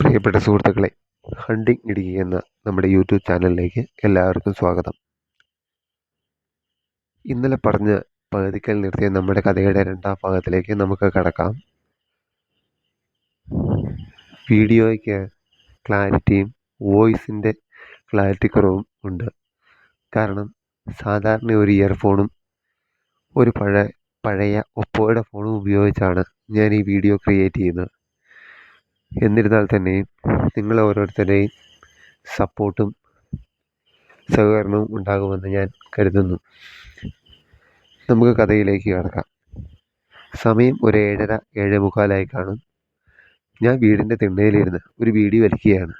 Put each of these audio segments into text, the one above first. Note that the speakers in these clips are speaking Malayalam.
പ്രിയപ്പെട്ട സുഹൃത്തുക്കളെ ഹണ്ടിങ് ഇടുക്കി എന്ന നമ്മുടെ യൂട്യൂബ് ചാനലിലേക്ക് എല്ലാവർക്കും സ്വാഗതം. ഇന്നലെ പറഞ്ഞ പകുതിക്കൽ നിർത്തിയ നമ്മുടെ കഥയുടെ രണ്ടാം ഭാഗത്തിലേക്ക് നമുക്ക് കടക്കാം. വീഡിയോയ്ക്ക് ക്ലാരിറ്റിയും വോയിസിന്റെ ക്ലാരിറ്റി കുറവും ഉണ്ട്. കാരണം സാധാരണ ഒരു ഇയർഫോണും ഒരു പഴയ പഴയ ഒപ്പോയുടെ ഫോണും ഉപയോഗിച്ചാണ് ഞാൻ ഈ വീഡിയോ ക്രിയേറ്റ് ചെയ്യുന്നത്. എന്നിരുന്നാൽ തന്നെയും നിങ്ങൾ ഓരോരുത്തരുടെയും സപ്പോർട്ടും സഹകരണവും ഉണ്ടാകുമെന്ന് ഞാൻ കരുതുന്നു. നമുക്ക് കഥയിലേക്ക് കടക്കാം. സമയം ഒരു ഏഴര ഏഴേ മുക്കാലായി കാണും. ഞാൻ വീടിന്റെ തിണ്ണയിലിരുന്ന് ഒരു വീടി വലിക്കുകയാണ്.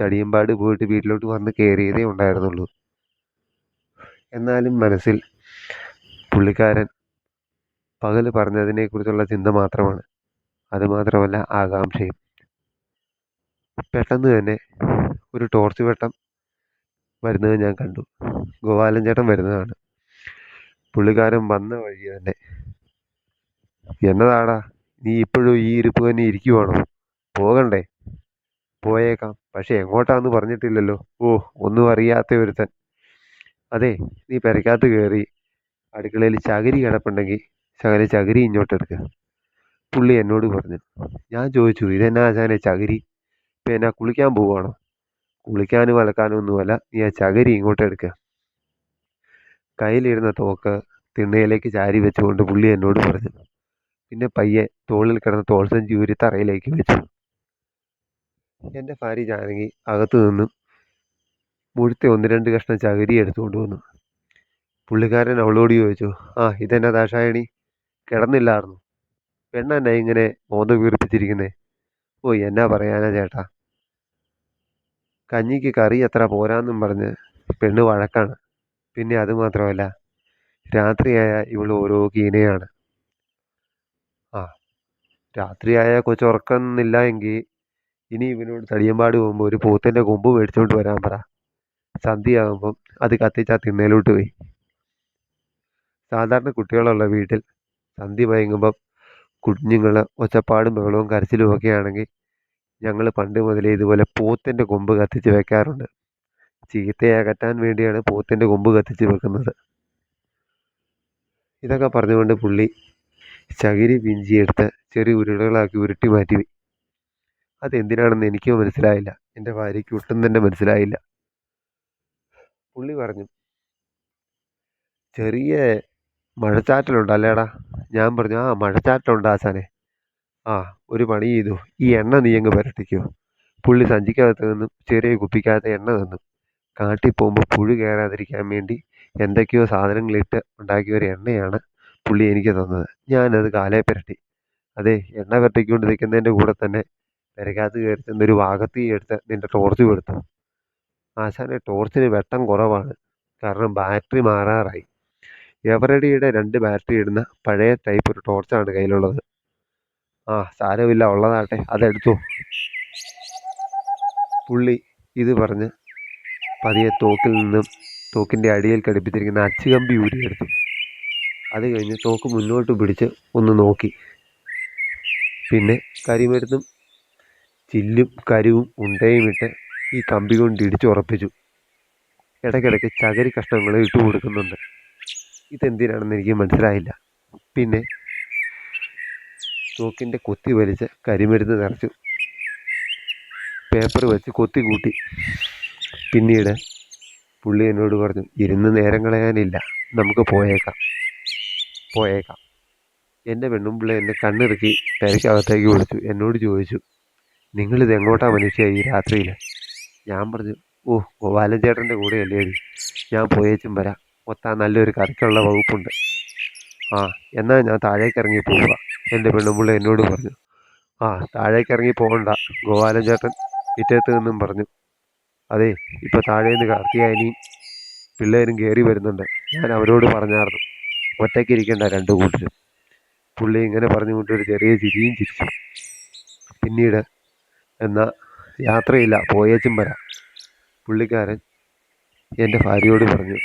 തടിയമ്പാട് പോയിട്ട് വീട്ടിലോട്ട് വന്ന് കയറിയതേ ഉണ്ടായിരുന്നുള്ളൂ. എന്നാലും മനസ്സിൽ പുള്ളിക്കാരൻ പകൽ പറഞ്ഞതിനെക്കുറിച്ചുള്ള ചിന്ത മാത്രമാണ്. അതുമാത്രമല്ല ആകാംക്ഷയും. പെട്ടെന്ന് തന്നെ ഒരു ടോർച്ച് വെട്ടം വരുന്നത് ഞാൻ കണ്ടു. ഗോപാലൻ ചേട്ടൻ വരുന്നതാണ്. പുള്ളിക്കാരൻ വന്ന വഴി തന്നെ. എന്നതാടാ നീ ഇപ്പോഴും ഈ ഇരിപ്പ് തന്നെ ഇരിക്കുവാണോ? പോകണ്ടേ? പോയേക്കാം. പക്ഷെ എങ്ങോട്ടാന്ന് പറഞ്ഞിട്ടില്ലല്ലോ. ഓ ഒന്നും അറിയാത്ത ഒരുത്തൻ. അതെ നീ പെരക്കകത്ത് കയറി അടുക്കളയിൽ ചകിരി കിടപ്പുണ്ടെങ്കിൽ ശകല ചകിരി ഇങ്ങോട്ട് എടുക്കുക പുള്ളി എന്നോട് പറഞ്ഞു. ഞാൻ ചോദിച്ചു ഇതെന്നാ ആശാനെ ചകിരി? ഇപ്പം എന്നാ കുളിക്കാൻ പോവുകയാണോ കുളിക്കാനും അലക്കാനും ഒന്നുമല്ല നീ ആ ചകിരി ഇങ്ങോട്ട് എടുക്കുക കയ്യിലിരുന്ന തോക്ക് തിണ്ണയിലേക്ക് ചാരി വെച്ചുകൊണ്ട് പുള്ളി എന്നോട് പറഞ്ഞു. പിന്നെ പയ്യെ തോളിൽ കിടന്ന തോൾസഞ്ചി ഊരി തറയിലേക്ക് വെച്ചു. എന്റെ ഭാര്യ ജാനകി അകത്തു നിന്നും മുഴുത്ത ഒന്ന് രണ്ട് കഷ്ണം ചകിരി എടുത്തുകൊണ്ട് വന്നു. പുള്ളിക്കാരൻ അവളോട് ചോദിച്ചു ആ ഇതെന്നെ ദാഷായണി കിടന്നില്ലായിരുന്നു പെണ്ണെന്നെ ഇങ്ങനെ മോന്ത വീർപ്പിച്ചിരിക്കുന്നേ? ഓ എന്നാ പറയാനാ ചേട്ടാ? കഞ്ഞിക്ക് കറി എത്ര പോരാന്നും പറഞ്ഞ് പെണ്ണ് വഴക്കാണ്. പിന്നെ അതുമാത്രമല്ല രാത്രിയായ ഇവൾ ഓരോ കീനയാണ്. ആ രാത്രിയായ കൊച്ചുറക്കുന്നില്ല എങ്കിൽ ഇനി ഇവനോട് തടിയമ്പാട് പോകുമ്പോൾ ഒരു പോത്തിന്റെ കൊമ്പ് മേടിച്ചുകൊണ്ട് വരാൻ പറ. സന്ധ്യയാകുമ്പം അത് കത്തിച്ചാൽ തിണ്ണയിലോട്ട് പോയി. സാധാരണ കുട്ടികളുള്ള വീട്ടിൽ സന്ധ്യ മയങ്ങുമ്പം കുഞ്ഞുങ്ങൾ ഒച്ചപ്പാടും ബഹളവും കരച്ചിലും ഒക്കെ ആണെങ്കിൽ ഞങ്ങൾ പണ്ട് മുതലേ ഇതുപോലെ പോത്തിന്റെ കൊമ്പ് കത്തിച്ച് വെക്കാറുണ്ട്. ചീത്തയെ അകറ്റാൻ വേണ്ടിയാണ് പോത്തിന്റെ കൊമ്പ് കത്തിച്ച് വെക്കുന്നത്. ഇതൊക്കെ പറഞ്ഞുകൊണ്ട് പുള്ളി ചകിരി പിഞ്ചിയെടുത്ത് ചെറിയ ഉരുളകളാക്കി ഉരുട്ടി മാറ്റി. അതെന്തിനാണെന്ന് എനിക്ക് മനസ്സിലായില്ല. എന്റെ ഭാര്യയ്ക്ക് ഒട്ടും തന്നെ മനസ്സിലായില്ല. പുള്ളി പറഞ്ഞു ചെറിയ മഴച്ചാറ്റലുണ്ട് അല്ലേടാ? ഞാൻ പറഞ്ഞു ആ മഴച്ചാറ്റലുണ്ട് ആശാനെ. ആ ഒരു പണി ചെയ്തു. ഈ എണ്ണ നീ അങ്ങ് പുരട്ടിക്കോ പുള്ളി സഞ്ചിക്കകത്ത് നിന്നും ചെറിയ കുപ്പിക്കകത്ത് എണ്ണ തന്നു. കാട്ടി പോകുമ്പോൾ പുഴു കയറാതിരിക്കാൻ വേണ്ടി എന്തൊക്കെയോ സാധനങ്ങളിട്ട് ഉണ്ടാക്കിയ ഒരു എണ്ണയാണ് പുള്ളി എനിക്ക് തന്നത്. ഞാനത് കാലേ പുരട്ടി. അതെ എണ്ണ പുരട്ടിക്കൊണ്ട് നിൽക്കുന്നതിന്റെ കൂടെ തന്നെ പെരക്കകത്ത് കയറി ഒരു വാകത്തി എടുത്ത് നിന്റെ ടോർച്ച് കൊടുത്തു. ആശാനെ ടോർച്ചിന് വെട്ടം കുറവാണ്. കാരണം ബാറ്ററി മാറാറായി. എവറഡിയുടെ രണ്ട് ബാറ്ററി ഇടുന്ന പഴയ ടൈപ്പ് ഒരു ടോർച്ചാണ് കയ്യിലുള്ളത്. ആ സാരമില്ല ഉള്ളതാട്ടെ അതെടുത്തു. പുള്ളി ഇത് പറഞ്ഞ് പതിയെ തോക്കിൽ നിന്നും തോക്കിന്റെ അടിയിൽ ഘടിപ്പിച്ചിരിക്കുന്ന അച്ചുകമ്പി ഊരിയെടുത്തു. അത് കഴിഞ്ഞ് തോക്ക് മുന്നോട്ട് പിടിച്ച് ഒന്ന് നോക്കി. പിന്നെ കരിമരുന്നും ചില്ലും കരിവും ഉണ്ടയും ഇട്ട് ഈ കമ്പി കൊണ്ട് ഇടിച്ചുറപ്പിച്ചു ഇടയ്ക്കിടയ്ക്ക് ചകരി കഷ്ണങ്ങൾ ഇട്ട് കൊടുക്കുന്നുണ്ട് ഇതെന്തിനാണെന്ന് എനിക്ക് മനസ്സിലായില്ല. പിന്നെ തോക്കിന്റെ കൊത്തി വലിച്ച് കരിമരുന്ന് നിറച്ചു പേപ്പർ വെച്ച് കൊത്തി കൂട്ടി. പിന്നീട് പുള്ളി എന്നോട് പറഞ്ഞു ഇരുന്ന് നേരം കളയാനില്ല നമുക്ക് പോയേക്കാം പോയേക്കാം. എന്റെ പെണ്ണും പിള്ളേ എന്നെ കണ്ണിറുക്കി പെരയ്ക്കകത്തേക്ക് വിളിച്ചു. എന്നോട് ചോദിച്ചു നിങ്ങളിത് എങ്ങോട്ടാ മനുഷ്യ ഈ രാത്രിയിൽ ഞാൻ പറഞ്ഞു ഓ ഗോപാലൻ ചേട്ടന്റെ കൂടെ അല്ലേ ഞാൻ പോയേച്ചും വരാം. ഒത്താൻ നല്ലൊരു കറിക്കുള്ള വകുപ്പുണ്ട്. ആ എന്നാൽ ഞാൻ താഴേക്ക് ഇറങ്ങി പോവുക. എന്റെ പെണ്ണുമ്പിള്ള എന്നോട് പറഞ്ഞു. ആ താഴേക്ക് ഇറങ്ങി പോകണ്ട. ഗോപാലൻ ചേട്ടൻ മുറ്റത്ത് നിന്നും പറഞ്ഞു. അതെ ഇപ്പോൾ നിന്ന് കാർത്തിയായനിയും പിള്ളേരും കയറി വരുന്നുണ്ട്. ഞാൻ അവരോട് പറഞ്ഞായിരുന്നു ഒറ്റയ്ക്ക് ഇരിക്കണ്ട രണ്ടു കൂട്ടരും. പുള്ളി ഇങ്ങനെ പറഞ്ഞുകൊണ്ട് ഒരു ചെറിയ ചിരിയും ചിരിച്ചു. പിന്നീട് എന്നാൽ യാത്രയില്ല പോയേച്ചും വരാം. പുള്ളിക്കാരൻ എന്റെ ഭാര്യയോട് പറഞ്ഞു.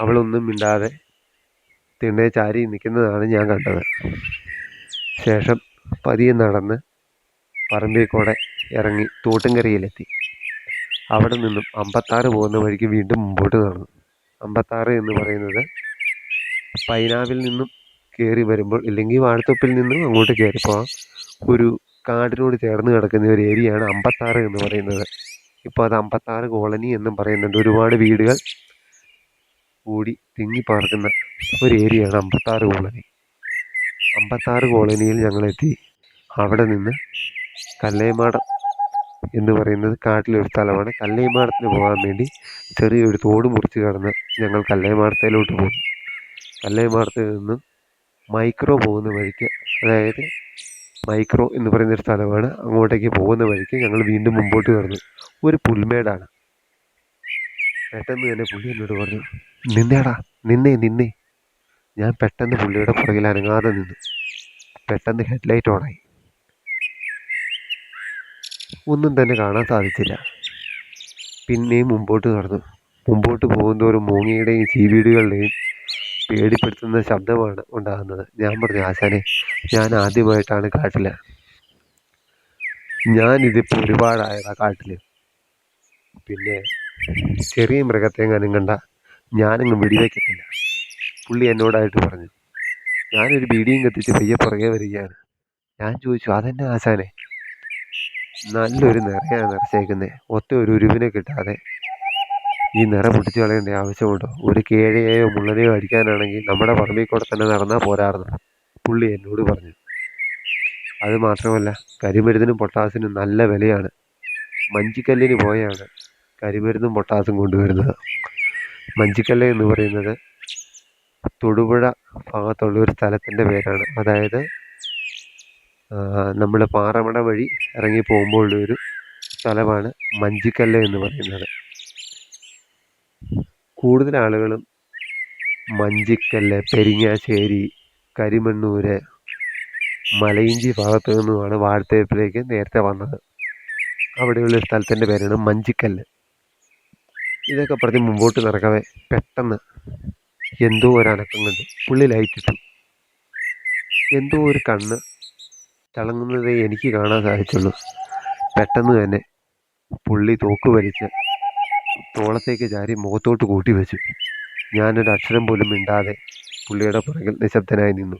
അവളൊന്നും മിണ്ടാതെ തിണ്ണേ ചാരി നിൽക്കുന്നതാണ് ഞാൻ കണ്ടത്. ശേഷം പതിയെ നടന്ന് പറമ്പിക്കൂടെ ഇറങ്ങി തോട്ടുംകരയിലെത്തി. അവിടെ നിന്നും അമ്പത്താറ് പോകുന്ന വഴിക്ക് വീണ്ടും മുമ്പോട്ട് നടന്നു. അമ്പത്താറ് എന്ന് പറയുന്നത് പൈനാവിൽ നിന്നും കയറി വരുമ്പോൾ ഇല്ലെങ്കിൽ വാഴത്തൊപ്പിൽ നിന്നും അങ്ങോട്ട് കയറി പോകാം ഒരു കാടിനോട് ചേർന്ന് കിടക്കുന്ന ഒരു ഏരിയയാണ് അമ്പത്താറ് എന്ന് പറയുന്നത്. ഇപ്പോൾ അത് അമ്പത്താറ് കോളനി എന്നും പറയുന്നുണ്ട്. ഒരുപാട് വീടുകൾ കൂടി തിങ്ങി പാർക്കുന്ന ഒരു ഏരിയയാണ് അമ്പത്താറ് കോളനി. അമ്പത്താറ് കോളനിയിൽ ഞങ്ങളെത്തി. അവിടെ നിന്ന് കല്ലേമാടം എന്ന് പറയുന്നത് കാട്ടിലൊരു സ്ഥലമാണ്. കല്ലേമാടത്തിന് പോകാൻ വേണ്ടി ചെറിയൊരു തോട് മുറിച്ച് കടന്ന് ഞങ്ങൾ കല്ലേമാടത്തേലോട്ട് പോകും കല്ലേമാടത്തിൽ നിന്നും മൈക്രോ പോകുന്ന വഴിക്ക് അതായത് മൈക്രോ എന്ന് പറയുന്നൊരു സ്ഥലമാണ്. അങ്ങോട്ടേക്ക് പോകുന്ന വഴിക്ക് ഞങ്ങൾ വീണ്ടും മുമ്പോട്ട് കടന്നു. ഒരു പുൽമേടാണ്. പെട്ടെന്ന് തന്നെ പുള്ളി എന്നോട് പറഞ്ഞു നിന്നേടാ നിന്നേ നിന്നേ. ഞാൻ പെട്ടെന്ന് പുള്ളിയുടെ പുറകിൽ അനങ്ങാതെ നിന്നു. പെട്ടെന്ന് ഹെഡ്ലൈറ്റ് ഓണായി. ഒന്നും തന്നെ കാണാൻ സാധിച്ചില്ല. പിന്നെയും മുമ്പോട്ട് നടന്നു. മുമ്പോട്ട് പോകുന്തോറും മൂങ്ങയുടെയും ചീവീടുകളുടെയും പേടിപ്പെടുത്തുന്ന ശബ്ദമാണ് ഉണ്ടാകുന്നത്. ഞാൻ പറഞ്ഞു ആശാനെ ഞാൻ ആദ്യമായിട്ടാണ് കാട്ടിൽ ഞാൻ ഞാനിതിപ്പോൾ ഒരുപാടായതാ കാട്ടിൽ പിന്നെ ചെറിയ മൃഗത്തെങ്ങാനും കണ്ട ഞാനങ്ങ് വെടിവെക്കത്തില്ല. പുള്ളി എന്നോടായിട്ട് പറഞ്ഞു ഞാനൊരു ബീഡിയും കത്തിച്ച് പയ്യെ പുറകെ വരികയാണ്. ഞാൻ ചോദിച്ചു അതെന്നെ ആശാനെ? നല്ലൊരു നിറയാണ് നിറച്ചേക്കുന്നത് ഒറ്റ ഒരു ഉരുവിനെ കിട്ടാതെ. ഈ നിറ പൊട്ടിച്ച് കളയേണ്ട ആവശ്യമുണ്ടോ? ഒരു കേഴയെയോ മുള്ളനെയോ അടിക്കാനാണെങ്കിൽ നമ്മുടെ പറമ്പിൽ കൂടെ തന്നെ നടന്നാൽ പോരായിരുന്നു പുള്ളി എന്നോട് പറഞ്ഞു. അത് മാത്രമല്ല കരിമരുന്നിനും പൊട്ടാസിനും നല്ല വിലയാണ്. മഞ്ചിക്കല്ലിന് പോയാണ് കരിമരുന്നും പൊട്ടാസും കൊണ്ടുവരുന്നത്. മഞ്ചിക്കല്ല് എന്ന് പറയുന്നത് തൊടുപുഴ ഭാഗത്തുള്ള ഒരു സ്ഥലത്തിന്റെ പേരാണ്. അതായത് നമ്മൾ പാറമട വഴി ഇറങ്ങി പോകുമ്പോഴുള്ള ഒരു സ്ഥലമാണ് മഞ്ചിക്കല്ല് എന്ന് പറയുന്നത്. കൂടുതൽ ആളുകളും മഞ്ചിക്കല്ല് പെരിങ്ങാശ്ശേരി കരിമണ്ണൂര് മലയിഞ്ചി ഭാഗത്തു നിന്നുമാണ് വാഴത്തേപ്പിലേക്ക് നേരത്തെ വന്നത്. അവിടെയുള്ള സ്ഥലത്തിന്റെ പേരാണ് മഞ്ചിക്കല്ല്. ഇതൊക്കെ പറഞ്ഞ് മുമ്പോട്ട് നടക്കവേ പെട്ടെന്ന് എന്തോ ഒരു അനക്കം കണ്ടു പുള്ളി ലൈറ്റിട്ടു. എന്തോ ഒരു കണ്ണ് തിളങ്ങുന്നതേ എനിക്ക് കാണാൻ സാധിച്ചുള്ളൂ. പെട്ടെന്ന് തന്നെ പുള്ളി തോക്ക് വലിച്ച് തോളത്തേക്ക് ചാരി മുഖത്തോട്ട് കൂട്ടി വെച്ചു. ഞാനൊരു അക്ഷരം പോലും മിണ്ടാതെ പുള്ളിയുടെ പുറകിൽ നിശബ്ദനായി നിന്നു.